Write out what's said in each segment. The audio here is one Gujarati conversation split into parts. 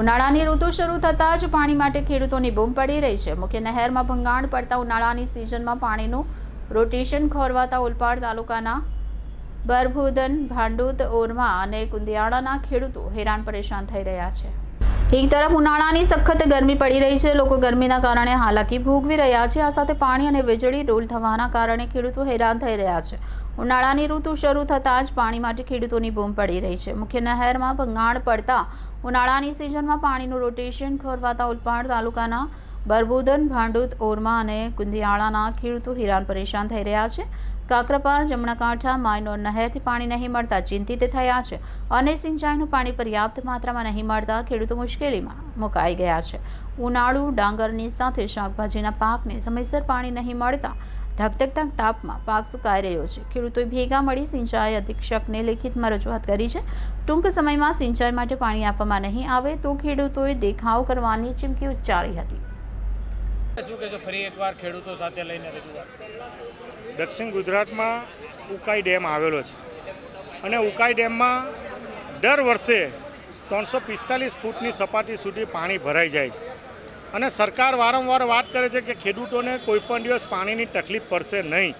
ઉનાળાની ઋતુ શરૂ થતાં જ પાણી માટે ખેડૂતોની બૂમ પડી રહી છે. મુખ્ય નહેરમાં ભંગાણ પડતા ઉનાળાની સિઝનમાં પાણીનું રોટેશન ખોરવાતા ઉલપાડ તાલુકાના બરભુદન, ભાંડુત, ઓરમા અને કુંદિયાળાના ખેડૂતો હેરાન પરેશાન થઈ રહ્યા છે. એક તરફ ઉનાળાની સખત ગરમી પડી રહી છે, લોકો ગરમીના કારણે હાલાકી ભોગવી રહ્યા છે, આ સાથે પાણી અને વીજળી રોલ થવાના કારણે ખેડૂતો હેરાન થઈ રહ્યા છે. ઉનાળાની ઋતુ શરૂ થતાં જ પાણી માટે ખેડૂતોની બૂમ પડી રહી છે. મુખ્ય નહેરમાં ભંગાણ પડતા ઉનાળાની સિઝનમાં પાણીનું રોટેશન ખોરવાતા ઉલપાડ તાલુકાના બરબુદન, ભાંડુત, ઓરમા અને કુંદિયાળાના ખેડૂતો હેરાન પરેશાન થઈ રહ્યા છે. કાકરાપાર જમણા કાંઠા માઇનોર નહેરથી પાણી નહીં મળતા ચિંતિત થયા છે. અને સિંચાઈનું પાણી પર્યાપ્ત માત્રામાં નહીં મળતા ખેડૂતો મુશ્કેલીમાં મુકાઈ ગયા છે. ઉનાળુ, ડાંગરની સાથે શાકભાજીના પાકને સમયસર પાણી નહીં મળતા ધકધકતા તાપમાં પાક સુકાઈ રહ્યો છે. ખેડૂતોએ ભેગા મળી સિંચાઈ અધિક્ષકને લેખિતમાં રજૂઆત કરી છે. ટૂંક સમયમાં સિંચાઈ માટે પાણી આપવામાં નહીં આવે તો ખેડૂતોએ દેખાવ કરવાની ચીમકી ઉચ્ચારી હતી. શું કહેશો, ફરી એકવાર ખેડૂતો સાથે લઈને રજૂઆત? દક્ષિણ ગુજરાતમાં ઉકાઈ ડેમ આવેલો છે. અને ઉકાઈ ડેમમાં દર વર્ષે ત્રણસો પિસ્તાલીસ ફૂટની સપાટી સુધી પાણી ભરાઈ જાય છે. અને સરકાર વારંવાર વાત કરે છે કે ખેડૂતોને કોઈપણ દિવસ પાણીની તકલીફ પડશે નહીં.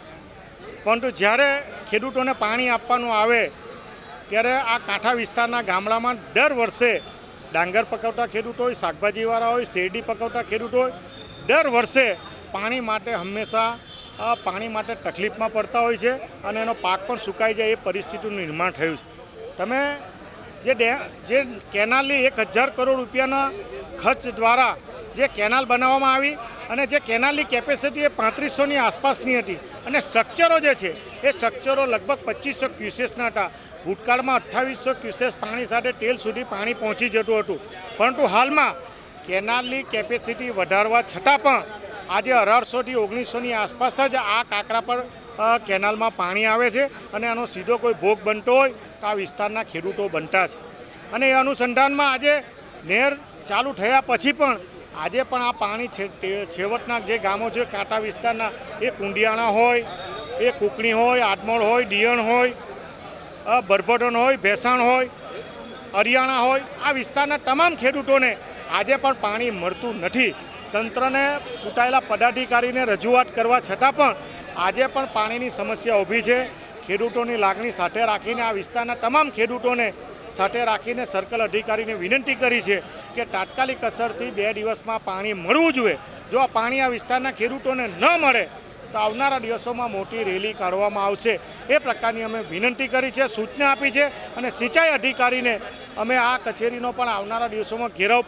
પરંતુ જ્યારે ખેડૂતોને પાણી આપવાનું આવે, ત્યારે આ કાંઠા વિસ્તારના ગામડામાં દર વર્ષે ડાંગર પકવતા ખેડૂતો હોય, શાકભાજીવાળા હોય, શેરડી પકવતા ખેડૂતો હોય, દર વર્ષે પાણી માટે હંમેશા પાણી માટે તકલીફમાં પડતા હોય છે અને એનો પાક પણ સુકાઈ જાય એ પરિસ્થિતિનું નિર્માણ થયું છે. તમે જે ડે, જે કેનાલની એક હજાર કરોડ રૂપિયાના ખર્ચ દ્વારા જે કેનાલ બનાવવામાં આવી અને જે કેનાલની કેપેસિટી એ પાંત્રીસોની આસપાસની હતી અને સ્ટ્રક્ચરો જે છે, એ સ્ટ્રક્ચરો લગભગ પચીસો ક્યુસેસના હતા. ભૂતકાળમાં અઠ્ઠાવીસો ક્યુસેસ પાણી સાથે ટેલ સુધી પાણી પહોંચી જતું હતું. પરંતુ હાલમાં કેનાલની કેપેસિટી વધારવા છતાં પણ આજે અઢારસોથી ઓગણીસોની આસપાસ જ આ કાંકરા પર કેનાલમાં પાણી આવે છે અને આનો સીધો કોઈ ભોગ બનતો હોય તો આ વિસ્તારના ખેડૂતો બનતા છે. અને એ અનુસંધાનમાં આજે નહેર ચાલુ થયા પછી પણ આજે પણ આ પાણી છેવટના જે ગામો છે, કાંટા વિસ્તારના, એ કુંડિયાણા હોય, એ કુકણી હોય આદમોડ હોય દિયણ હોય બરભટન હોય, ભેસાણ હોય હરિયાણા હોય, આ વિસ્તારના તમામ ખેડૂતોને આજે પણ પાણી મળતું નથી. તંત્રને ચૂંટાયેલા પદાધિકારીને રજૂઆત કરવા છતાં પણ આજે પણ પાણીની સમસ્યા ઊભી છે. ખેડૂતોની લાગણી સાથે રાખીને આ વિસ્તારના તમામ ખેડૂતોને સાથે રાખીને સર્કલ અધિકારીને વિનંતી કરી છે કે તાત્કાલિક અસરથી બે દિવસમાં પાણી મળવું જોઈએ. જો આ પાણી આ વિસ્તારના ખેડૂતોને ન મળે તો આવનારા દિવસોમાં મોટી રેલી કાઢવામાં આવશે. એ પ્રકારની અમે વિનંતી કરી છે, સૂચના આપી છે અને સિંચાઈ અધિકારીને અમે આ કચેરીનો પણ આવનારા દિવસોમાં ઘેરાવ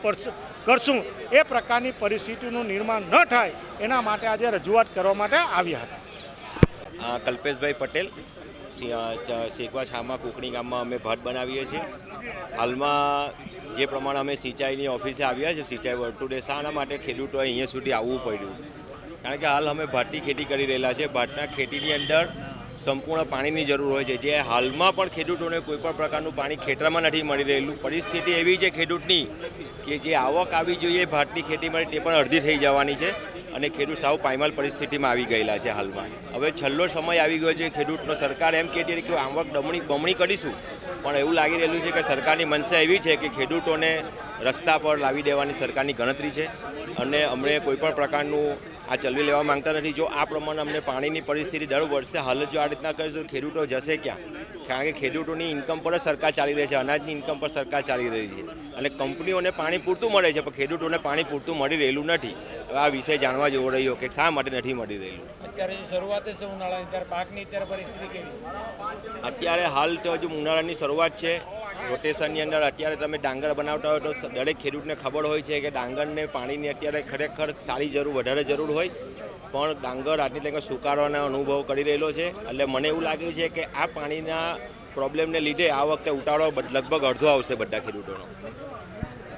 કરશું. એ પ્રકારની પરિસ્થિતિનું નિર્માણ ન થાય એના માટે આજે રજૂઆત કરવા માટે આવ્યા હતા. કલ્પેશભાઈ પટેલ સી- છામાં કુકણી ગામમાં અમે ભાત બનાવીએ છીએ. હાલમાં જે પ્રમાણે અમે સિંચાઈની ઓફિસે આવ્યા છે સિંચાઈ વર્તુળે શાના માટે ખેડૂતોએ અહીંયા સુધી આવવું પડ્યું. કારણ કે હાલ અમે ભાતની ખેતી કરી રહેલા છે ભાતના ખેતીની અંદર સંપૂર્ણ પાણીની જરૂર હોય છે. જે હાલમાં પણ ખેડૂતોને કોઈ પણ પ્રકારનું પાણી ખેતરમાં નથી મળી રહેલું. પરિસ્થિતિ એવી છે ખેડૂતની કે જે આવક આવી જોઈએ ભાતની ખેતી માટે તે પણ અડધી થઈ જવાની છે અને ખેડૂત સાવ પાયમાલ પરિસ્થિતિમાં આવી ગયેલા છે હાલમાં. હવે છેલ્લો સમય આવી ગયો છે ખેડૂતનો. સરકાર એમ કહેતી હતી કે આવક બમણી બમણી કરીશું. પણ એવું લાગી રહેલું છે કે સરકારની મનસા એવી છે કે ખેડૂતોને રસ્તા પર લાવી દેવાની સરકારની ગણતરી છે. અને અમને કોઈપણ પ્રકારનું આ ચલવી લેવા માંગતા નથી. જો આ પ્રમાણે અમને પાણીની પરિસ્થિતિ દર વર્ષે હાલ જ આ રીતના કરીશું તો ખેડૂતો જશે ક્યાં? કારણ કે ખેડૂતોની ઇન્કમ પર જ સરકાર ચાલી રહી છે અનાજની ઇન્કમ પર સરકાર ચાલી રહી છે. અને કંપનીઓને પાણી પૂરતું મળે છે પણ ખેડૂતોને પાણી પૂરતું મળી રહેલું નથી. આ વિષય જાણવા જેવો રહ્યો કે શા માટે નથી મળી રહેલું? અત્યારે શરૂઆત છે ઉનાળાની ત્યારે પાકની અત્યારે પરિસ્થિતિ કેવી છે? અત્યારે હાલ તો હજુ ઉનાળાની શરૂઆત છે. રોટેશનની અંદર અત્યારે તમે ડાંગર બનાવતા હોય તો દરેક ખેડૂતને ખબર હોય છે કે ડાંગરને પાણીની અત્યારે ખરેખર સારી જરૂર, વધારે જરૂર હોય. પણ ડાંગર આટલી તકે સુકારવાનો અનુભવ કરી રહેલો છે. એટલે મને એવું લાગ્યું છે કે આ પાણીના પ્રોબ્લેમને લીધે આ વખતે ઉતાળો લગભગ અડધો આવશે બધા ખેડૂતોનો.